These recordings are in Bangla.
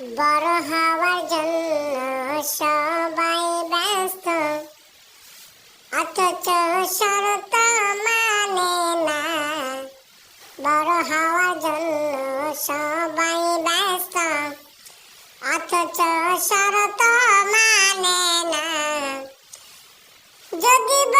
বড় হওয়ার জন্য সবাই ব্যস্ত। অথচ শরত মানে না। বড় হওয়ার জন্য সবাই ব্যস্ত। অথচ শরত মানে না। যদি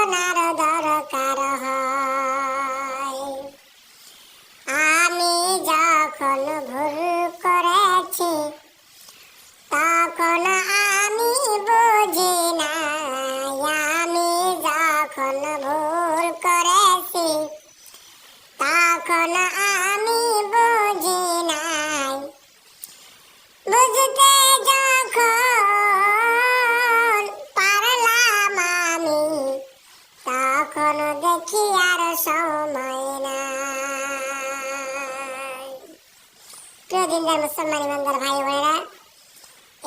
যখন ভুল করেছি, তখন আমি বুঝি না, আমি যখন ভুল করেছি, তখন আমি বুঝি নাই বুঝতে যখন পারলাম আমি, তখন দেখি আর সময় প্রিয় দিনদার মুসলমান ইমানদার ভাই বোনেরা,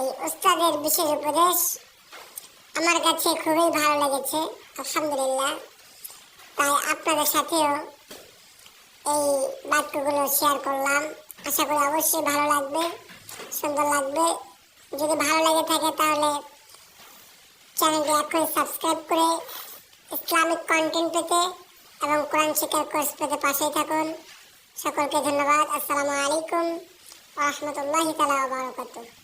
এই উস্তাদের বিশেষ উপদেশ আমার কাছে খুবই ভালো লেগেছে, আলহামদুলিল্লাহ। তাই আপনাদের সাথেও এই বাক্যগুলো শেয়ার করলাম। আশা করি অবশ্যই ভালো লাগবে, সুন্দর লাগবে। যদি ভালো লেগে থাকে তাহলে চ্যানেলটি সাবস্ক্রাইব করে ইসলামিক কন্টেন্ট পেতে এবং কোরআন শিক্ষার কোর্স পেতে পাশেই থাকুন। সকলকে ধন্যবাদ। আসসালামু আলাইকুম। রহমতুল্লাহি তালা বারকাতুহ।